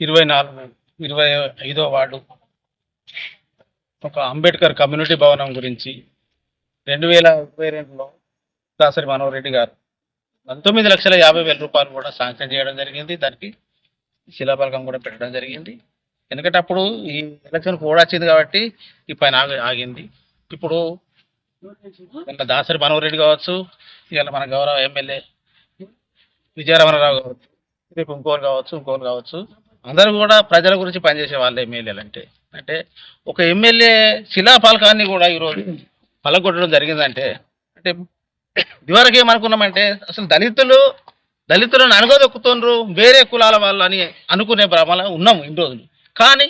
ఇరవై నాలుగు ఇరవై ఐదో వార్డు. ఒక అంబేద్కర్ కమ్యూనిటీ భవనం గురించి రెండు వేల ఇరవై రెండులో దాసరి మనోహర్ రెడ్డి గారు పంతొమ్మిది లక్షల యాభై వేల రూపాయలు కూడా శాంక్షన్ చేయడం జరిగింది. దానికి శిలాఫలకం కూడా పెట్టడం జరిగింది. ఎందుకంటే అప్పుడు ఈ ఎలక్షన్ కూడా వచ్చింది కాబట్టి ఈ పైన ఆగింది. ఇప్పుడు ఇలా దాసరి మనోహర్ రెడ్డి కావచ్చు ఇవాళ మన గౌరవ ఎమ్మెల్యే విజయరమణరావు కావచ్చు రేపు ఇంకోరు కావచ్చు ఇంకోరు కావచ్చు. అందరూ కూడా ప్రజల గురించి పనిచేసే వాళ్ళే ఎమ్మెల్యేలు అంటే. అంటే ఒక ఎమ్మెల్యే శిలాఫలకాన్ని కూడా ఈరోజు పలగొట్టడం జరిగిందంటే అంటే ఇదివరకు ఏమనుకున్నామంటే అసలు దళితులు దళితులను అనుగదొక్కుతుండ్రు వేరే కులాల వాళ్ళు అని అనుకునే భ్రమలో ఉన్నాము ఇన్ని రోజులు. కానీ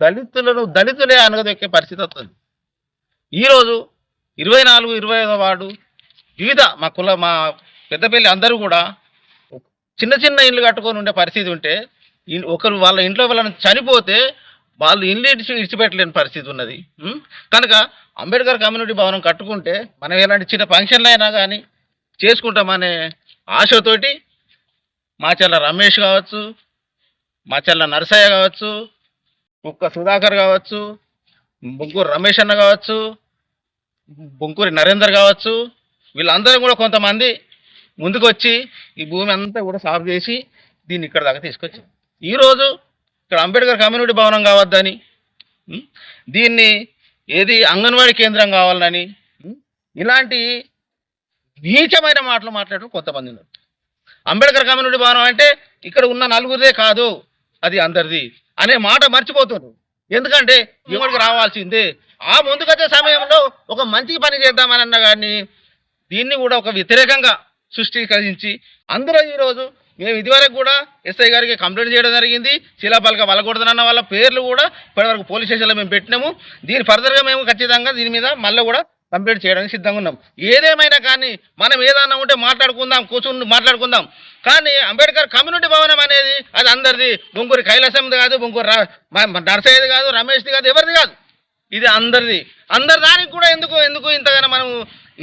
దళితులను దళితులే అనగదొక్కే పరిస్థితి వస్తుంది. ఈరోజు ఇరవై నాలుగు ఇరవై ఐదో వాడు వివిధ మా కుల మా పెద్దపల్లి అందరూ కూడా చిన్న చిన్న ఇల్లు కట్టుకొని ఉండే పరిస్థితి ఉంటే ఒకరు వాళ్ళ ఇంట్లో వాళ్ళని చనిపోతే వాళ్ళు ఇల్లు ఇడిచిపెట్టలేని పరిస్థితి ఉన్నది. కనుక అంబేద్కర్ కమ్యూనిటీ భవనం కట్టుకుంటే మనం ఎలాంటి చిన్న ఫంక్షన్లు అయినా కానీ చేసుకుంటామనే ఆశతోటి మాచల్ల రమేష్ కావచ్చు మాచల్ల నరసయ్య కావచ్చు కుక్క సుధాకర్ కావచ్చు బొంకూరు రమేష్ అన్న కావచ్చు బొంకూరి నరేందర్ కావచ్చు వీళ్ళందరూ కూడా కొంతమంది ముందుకు వచ్చి ఈ భూమి అంతా కూడా సాఫ్ చేసి దీన్ని ఇక్కడ దాకా తీసుకొచ్చి. ఈరోజు ఇక్కడ అంబేద్కర్ కమ్యూనిటీ భవనం కావద్దని దీన్ని ఏది అంగన్వాడీ కేంద్రం కావాలని ఇలాంటి నీచమైన మాటలు మాట్లాడటం కొంతమంది ఉన్నారు. అంబేద్కర్ కమ్యూనిటీ భవనం అంటే ఇక్కడ ఉన్న నలుగురిదే కాదు అది అందరిది అనే మాట మర్చిపోతున్నారు. ఎందుకంటే ఇవాడికి రావాల్సిందే. ఆ ముందుకొచ్చే సమయంలో ఒక మంచి పని చేద్దామని అన్న కానీ దీన్ని కూడా ఒక వ్యతిరేకంగా సృష్టీకరించి అందరూ ఈరోజు మేము ఇదివరకు కూడా ఎస్ఐ గారికి కంప్లైంట్ చేయడం జరిగింది. శిలాపాలక వలకూడదన్న వాళ్ళ పేర్లు కూడా ఇప్పటివరకు పోలీస్ స్టేషన్లో మేము పెట్టినాము. దీని ఫర్దర్గా మేము ఖచ్చితంగా దీని మీద మళ్ళీ కూడా కంప్లైంట్ చేయడానికి సిద్ధంగా ఉన్నాం. ఏదేమైనా కానీ మనం ఏదన్నా ఉంటే మాట్లాడుకుందాం కూర్చుని మాట్లాడుకుందాం. కానీ అంబేద్కర్ కమ్యూనిటీ భవనం అనేది అది అందరిది. బొంకూరి కైలాసంది కాదు బొంగూరు నర్సయ్యది కాదు రమేష్ది కాదు ఎవరిది కాదు. ఇది అందరిది. అందరి దానికి కూడా ఎందుకు ఎందుకు ఇంతగానో మనం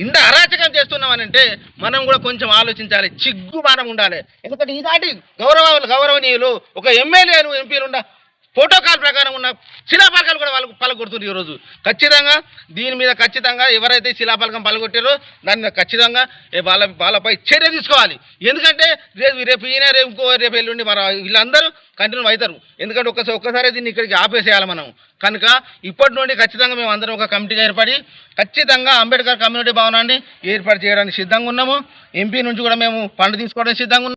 ఇంత అరాచకం చేస్తున్నామని అంటే మనం కూడా కొంచెం ఆలోచించాలి. చిగ్గు మనం ఉండాలి. ఎందుకంటే ఈనాటి గౌరవ గౌరవనీయులు ఒక ఎమ్మెల్యేలు ఎంపీలు ఉండ ప్రోటోకాల్ ప్రకారం ఉన్న శిలాపలకాలు కూడా వాళ్ళకు పలగొడుతున్నారు ఈరోజు ఖచ్చితంగా దీని మీద ఖచ్చితంగా ఎవరైతే శిలాపలకం పలగొట్టారో దాని మీద ఖచ్చితంగా వాళ్ళ వాళ్ళపై చర్య తీసుకోవాలి. ఎందుకంటే రేపు రేపు ఈయన రేపు ఇంకో రేపు ఎల్లుండి మన వీళ్ళందరూ కంటిన్యూ అవుతారు. ఎందుకంటే ఒక్కసారి ఒక్కసారి దీన్ని ఇక్కడికి ఆపేసేయాలి మనం. కనుక ఇప్పటి నుండి ఖచ్చితంగా మేము అందరం ఒక కమిటీగా ఏర్పడి ఖచ్చితంగా అంబేద్కర్ కమ్యూనిటీ భవనాన్ని ఏర్పాటు చేయడానికి సిద్ధంగా ఉన్నాము. ఎంపీ నుంచి కూడా మేము ఫండ్ తీసుకోవడానికి సిద్ధంగా ఉన్నాము.